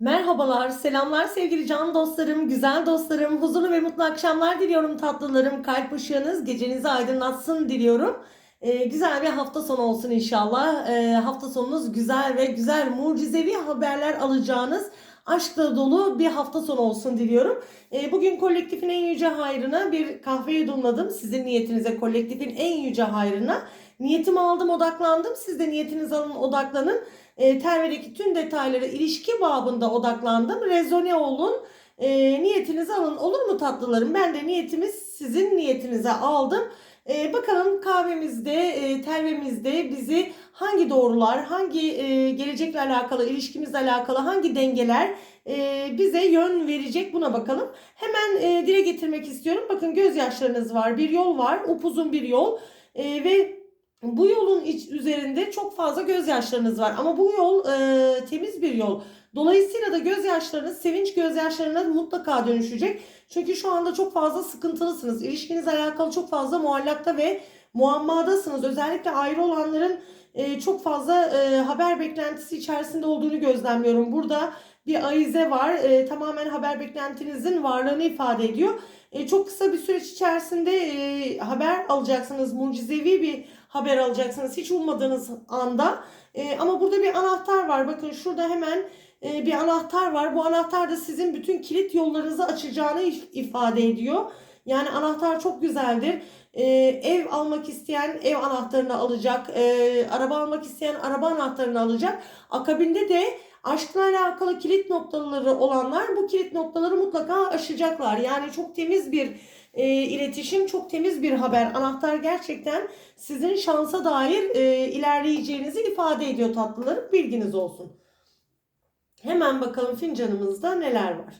Merhabalar, selamlar sevgili can dostlarım, güzel dostlarım. Huzurlu ve mutlu akşamlar diliyorum tatlılarım. Kalp ışığınız gecenizi aydınlatsın diliyorum. Ee, güzel bir hafta sonu olsun inşallah. Ee, hafta sonunuz güzel ve güzel mucizevi haberler alacağınız aşkla dolu bir hafta sonu olsun diliyorum. Ee, bugün kolektifin en yüce hayrına bir kahve yudumladım. Sizin niyetinize kolektifin en yüce hayrına. Niyetimi aldım, odaklandım. Siz de niyetinizi alın, odaklanın e, Terve'deki tüm detaylara ilişki babında odaklandım. Rezone olun. E, niyetinizi alın. Olur mu tatlılarım? Ben de niyetimiz sizin niyetinize aldım. E, bakalım kahvemizde, e, telvemizde bizi hangi doğrular, hangi e, gelecekle alakalı, ilişkimizle alakalı hangi dengeler e, bize yön verecek buna bakalım. Hemen e, dile getirmek istiyorum. Bakın gözyaşlarınız var, bir yol var, upuzun bir yol e, ve bu yolun iç, üzerinde çok fazla gözyaşlarınız var ama bu yol e, temiz bir yol. Dolayısıyla da gözyaşlarınız sevinç gözyaşlarına mutlaka dönüşecek. Çünkü şu anda çok fazla sıkıntılısınız. İlişkinizle alakalı çok fazla muallakta ve muammadasınız. Özellikle ayrı olanların e, çok fazla e, haber beklentisi içerisinde olduğunu gözlemliyorum. Burada bir ayize var. E, tamamen haber beklentinizin varlığını ifade ediyor. E, çok kısa bir süreç içerisinde e, haber alacaksınız. Mucizevi bir haber alacaksınız. Hiç ummadığınız anda. E, ama burada bir anahtar var. Bakın şurada hemen e, bir anahtar var. Bu anahtar da sizin bütün kilit yollarınızı açacağını if- ifade ediyor. Yani anahtar çok güzeldir. E, ev almak isteyen ev anahtarını alacak. E, araba almak isteyen araba anahtarını alacak. Akabinde de aşkla alakalı kilit noktaları olanlar bu kilit noktaları mutlaka aşacaklar. Yani çok temiz bir e, iletişim, çok temiz bir haber. Anahtar gerçekten sizin şansa dair e, ilerleyeceğinizi ifade ediyor tatlılarım. Bilginiz olsun. Hemen bakalım fincanımızda neler var.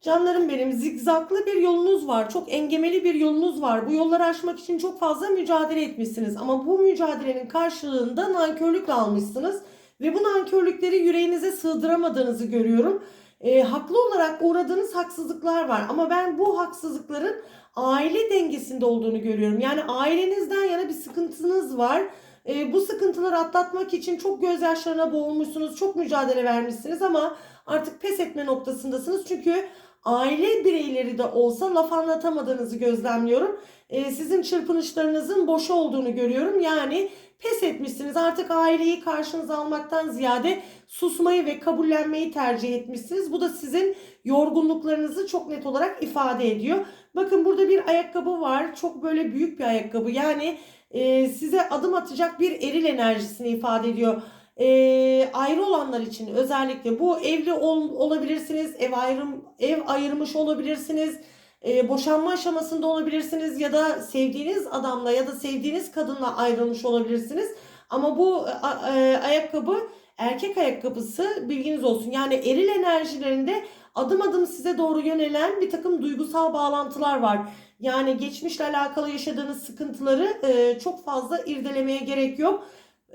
Canlarım benim zigzaklı bir yolunuz var. Çok engemeli bir yolunuz var. Bu yolları aşmak için çok fazla mücadele etmişsiniz. Ama bu mücadelenin karşılığında nankörlükle almışsınız. Ve bu nankörlükleri yüreğinize sığdıramadığınızı görüyorum. E, haklı olarak uğradığınız haksızlıklar var. Ama ben bu haksızlıkların aile dengesinde olduğunu görüyorum. Yani ailenizden yana bir sıkıntınız var. E, bu sıkıntıları atlatmak için çok gözyaşlarına boğulmuşsunuz, çok mücadele vermişsiniz ama artık pes etme noktasındasınız. Çünkü aile bireyleri de olsa laf anlatamadığınızı gözlemliyorum. E, sizin çırpınışlarınızın boş olduğunu görüyorum. Yani pes etmişsiniz. Artık aileyi karşınıza almaktan ziyade susmayı ve kabullenmeyi tercih etmişsiniz. Bu da sizin yorgunluklarınızı çok net olarak ifade ediyor. Bakın burada bir ayakkabı var. Çok böyle büyük bir ayakkabı. Yani e, size adım atacak bir eril enerjisini ifade ediyor. E, ayrı olanlar için özellikle bu evli ol, olabilirsiniz, ev ayrım ev ayırmış olabilirsiniz, e, boşanma aşamasında olabilirsiniz ya da sevdiğiniz adamla ya da sevdiğiniz kadınla ayrılmış olabilirsiniz. Ama bu a, e, ayakkabı erkek ayakkabısı bilginiz olsun. Yani eril enerjilerinde adım adım size doğru yönelen bir takım duygusal bağlantılar var. Yani geçmişle alakalı yaşadığınız sıkıntıları e, çok fazla irdelemeye gerek yok.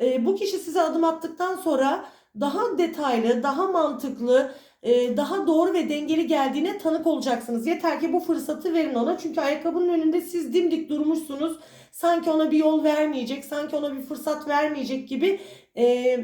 E, bu kişi size adım attıktan sonra daha detaylı, daha mantıklı, e, daha doğru ve dengeli geldiğine tanık olacaksınız. Yeter ki bu fırsatı verin ona. Çünkü ayakkabının önünde siz dimdik durmuşsunuz. Sanki ona bir yol vermeyecek, sanki ona bir fırsat vermeyecek gibi e,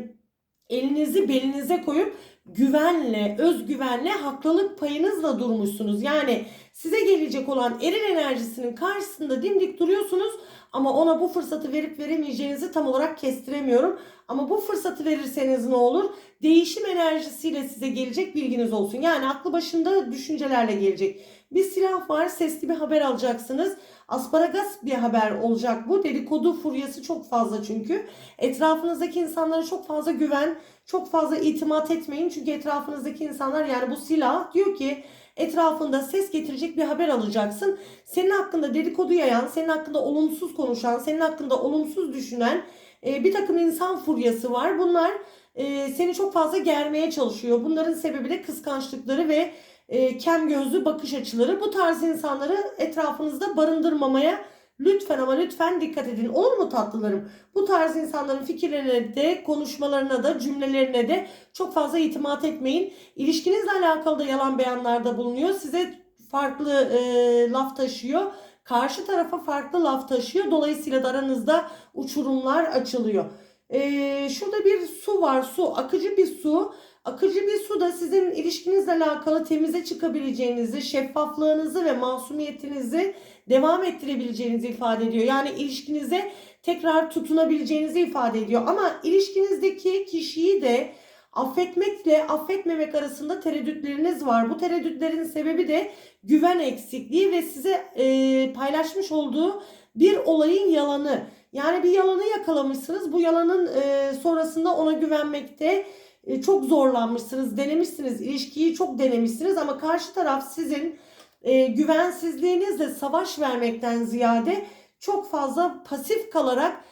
elinizi belinize koyup güvenle, özgüvenle, haklılık payınızla durmuşsunuz. Yani size gelecek olan eril enerjisinin karşısında dimdik duruyorsunuz ama ona bu fırsatı verip veremeyeceğinizi tam olarak kestiremiyorum. Ama bu fırsatı verirseniz ne olur? Değişim enerjisiyle size gelecek bilginiz olsun. Yani aklı başında düşüncelerle gelecek. Bir silah var, sesli bir haber alacaksınız. Asparagas bir haber olacak bu. Dedikodu furyası çok fazla çünkü. Etrafınızdaki insanlara çok fazla güven, çok fazla itimat etmeyin. Çünkü etrafınızdaki insanlar yani bu silah diyor ki etrafında ses getirecek bir haber alacaksın. Senin hakkında dedikodu yayan, senin hakkında olumsuz konuşan, senin hakkında olumsuz düşünen e, bir takım insan furyası var. Bunlar e, seni çok fazla germeye çalışıyor. Bunların sebebi de kıskançlıkları ve e, kem gözlü bakış açıları. Bu tarz insanları etrafınızda barındırmamaya lütfen ama lütfen dikkat edin. Olur mu tatlılarım? Bu tarz insanların fikirlerine de, konuşmalarına da, cümlelerine de çok fazla itimat etmeyin. İlişkinizle alakalı da yalan beyanlarda bulunuyor. Size farklı e, laf taşıyor. Karşı tarafa farklı laf taşıyor. Dolayısıyla da aranızda uçurumlar açılıyor. Ee, şurada bir su var. Su. Akıcı bir su. Akıcı bir su da sizin ilişkinizle alakalı temize çıkabileceğinizi, şeffaflığınızı ve masumiyetinizi devam ettirebileceğinizi ifade ediyor. Yani ilişkinize tekrar tutunabileceğinizi ifade ediyor. Ama ilişkinizdeki kişiyi de affetmekle affetmemek arasında tereddütleriniz var. Bu tereddütlerin sebebi de güven eksikliği ve size e, paylaşmış olduğu bir olayın yalanı. Yani bir yalanı yakalamışsınız. Bu yalanın e, sonrasında ona güvenmekte e, çok zorlanmışsınız, denemişsiniz, ilişkiyi çok denemişsiniz ama karşı taraf sizin e, güvensizliğinizle savaş vermekten ziyade çok fazla pasif kalarak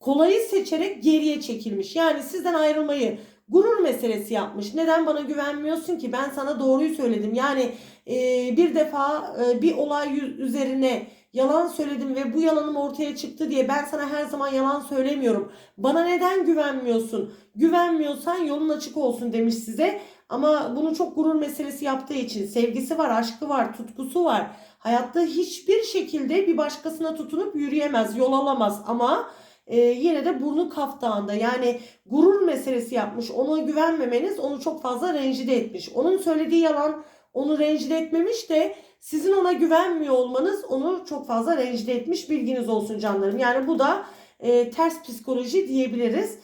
kolayı seçerek geriye çekilmiş. Yani sizden ayrılmayı gurur meselesi yapmış. Neden bana güvenmiyorsun ki? Ben sana doğruyu söyledim. Yani e, bir defa e, bir olay üzerine yalan söyledim ve bu yalanım ortaya çıktı diye ben sana her zaman yalan söylemiyorum. Bana neden güvenmiyorsun? Güvenmiyorsan yolun açık olsun demiş size. Ama bunu çok gurur meselesi yaptığı için sevgisi var, aşkı var, tutkusu var. Hayatta hiçbir şekilde bir başkasına tutunup yürüyemez, yol alamaz ama e, yine de burnu kaftağında yani gurur meselesi yapmış. Ona güvenmemeniz onu çok fazla rencide etmiş. Onun söylediği yalan onu rencide etmemiş de sizin ona güvenmiyor olmanız onu çok fazla rencide etmiş. Bilginiz olsun canlarım. Yani bu da e, ters psikoloji diyebiliriz.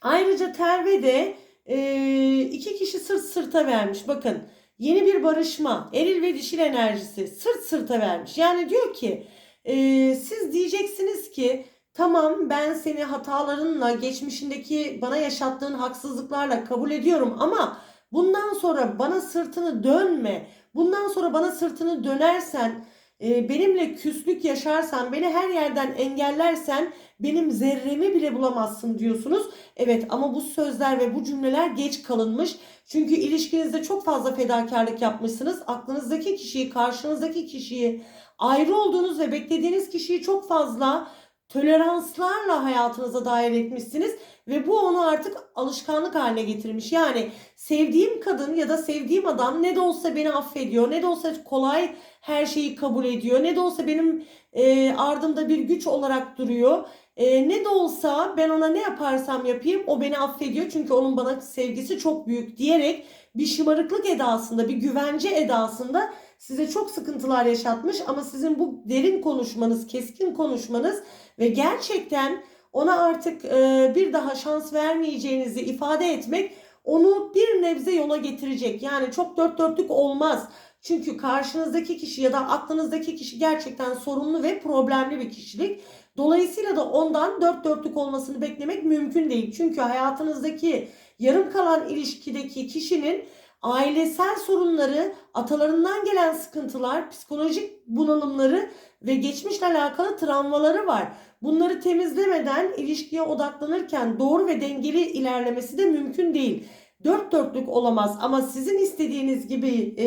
Ayrıca Terve de e, iki kişi sırt sırta vermiş. Bakın yeni bir barışma, eril ve dişil enerjisi sırt sırta vermiş. Yani diyor ki e, siz diyeceksiniz ki tamam ben seni hatalarınla, geçmişindeki bana yaşattığın haksızlıklarla kabul ediyorum ama bundan sonra bana sırtını dönme. Bundan sonra bana sırtını dönersen, e, benimle küslük yaşarsan, beni her yerden engellersen benim zerremi bile bulamazsın diyorsunuz. Evet ama bu sözler ve bu cümleler geç kalınmış. Çünkü ilişkinizde çok fazla fedakarlık yapmışsınız. Aklınızdaki kişiyi, karşınızdaki kişiyi, ayrı olduğunuz ve beklediğiniz kişiyi çok fazla toleranslarla hayatınıza dahil etmişsiniz ve bu onu artık alışkanlık haline getirmiş. Yani sevdiğim kadın ya da sevdiğim adam ne de olsa beni affediyor, ne de olsa kolay her şeyi kabul ediyor, ne de olsa benim e, ardımda bir güç olarak duruyor. E, ne de olsa ben ona ne yaparsam yapayım o beni affediyor çünkü onun bana sevgisi çok büyük diyerek bir şımarıklık edasında, bir güvence edasında size çok sıkıntılar yaşatmış ama sizin bu derin konuşmanız, keskin konuşmanız ve gerçekten ona artık e, bir daha şans vermeyeceğinizi ifade etmek onu bir nebze yola getirecek. Yani çok dört dörtlük olmaz. Çünkü karşınızdaki kişi ya da aklınızdaki kişi gerçekten sorunlu ve problemli bir kişilik. Dolayısıyla da ondan dört dörtlük olmasını beklemek mümkün değil. Çünkü hayatınızdaki yarım kalan ilişkideki kişinin ailesel sorunları, atalarından gelen sıkıntılar, psikolojik bunalımları ve geçmişle alakalı travmaları var. Bunları temizlemeden ilişkiye odaklanırken doğru ve dengeli ilerlemesi de mümkün değil. Dört dörtlük olamaz ama sizin istediğiniz gibi e,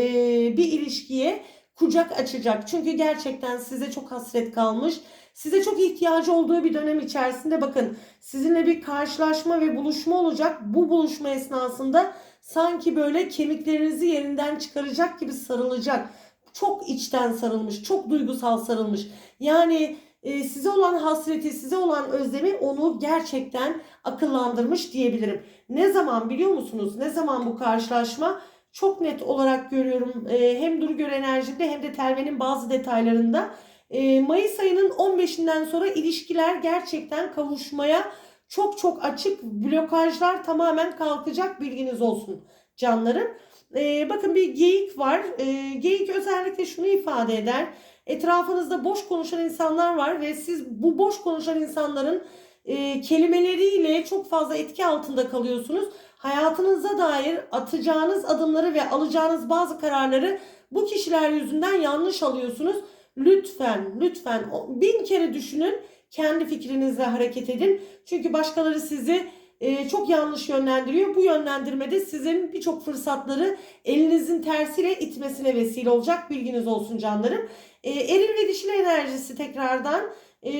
bir ilişkiye kucak açacak. Çünkü gerçekten size çok hasret kalmış. Size çok ihtiyacı olduğu bir dönem içerisinde bakın sizinle bir karşılaşma ve buluşma olacak. Bu buluşma esnasında sanki böyle kemiklerinizi yerinden çıkaracak gibi sarılacak. Çok içten sarılmış, çok duygusal sarılmış. Yani e, size olan hasreti, size olan özlemi onu gerçekten akıllandırmış diyebilirim. Ne zaman biliyor musunuz? Ne zaman bu karşılaşma? Çok net olarak görüyorum e, hem Duru Göre enerjimde hem de Terve'nin bazı detaylarında. E, Mayıs ayının 15'inden sonra ilişkiler gerçekten kavuşmaya çok çok açık. Blokajlar tamamen kalkacak bilginiz olsun canlarım. E, bakın bir geyik var. E, geyik özellikle şunu ifade eder. Etrafınızda boş konuşan insanlar var ve siz bu boş konuşan insanların e, kelimeleriyle çok fazla etki altında kalıyorsunuz. Hayatınıza dair atacağınız adımları ve alacağınız bazı kararları bu kişiler yüzünden yanlış alıyorsunuz. Lütfen, lütfen bin kere düşünün. Kendi fikrinizle hareket edin. Çünkü başkaları sizi e, çok yanlış yönlendiriyor. Bu yönlendirmede sizin birçok fırsatları elinizin tersiyle itmesine vesile olacak. Bilginiz olsun canlarım. E, eril ve dişil enerjisi tekrardan e,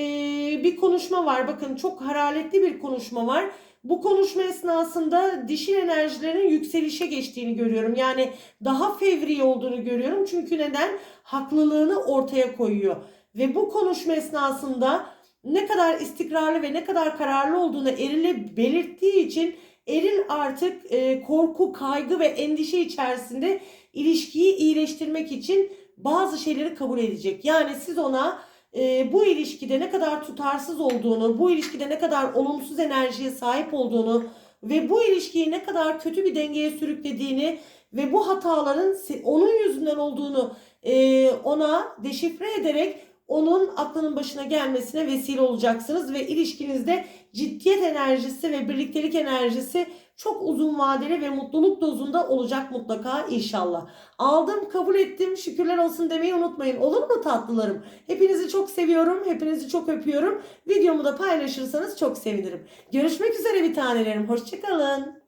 bir konuşma var. Bakın çok hararetli bir konuşma var. Bu konuşma esnasında dişil enerjilerin yükselişe geçtiğini görüyorum. Yani daha fevri olduğunu görüyorum. Çünkü neden? Haklılığını ortaya koyuyor. Ve bu konuşma esnasında ne kadar istikrarlı ve ne kadar kararlı olduğunu Eril'e belirttiği için Eril artık e, korku, kaygı ve endişe içerisinde ilişkiyi iyileştirmek için bazı şeyleri kabul edecek. Yani siz ona e, bu ilişkide ne kadar tutarsız olduğunu, bu ilişkide ne kadar olumsuz enerjiye sahip olduğunu ve bu ilişkiyi ne kadar kötü bir dengeye sürüklediğini ve bu hataların onun yüzünden olduğunu e, ona deşifre ederek onun aklının başına gelmesine vesile olacaksınız ve ilişkinizde ciddiyet enerjisi ve birliktelik enerjisi çok uzun vadeli ve mutluluk dozunda olacak mutlaka inşallah. Aldım, kabul ettim, şükürler olsun demeyi unutmayın. Olur mu tatlılarım? Hepinizi çok seviyorum, hepinizi çok öpüyorum. Videomu da paylaşırsanız çok sevinirim. Görüşmek üzere bir tanelerim. Hoşçakalın.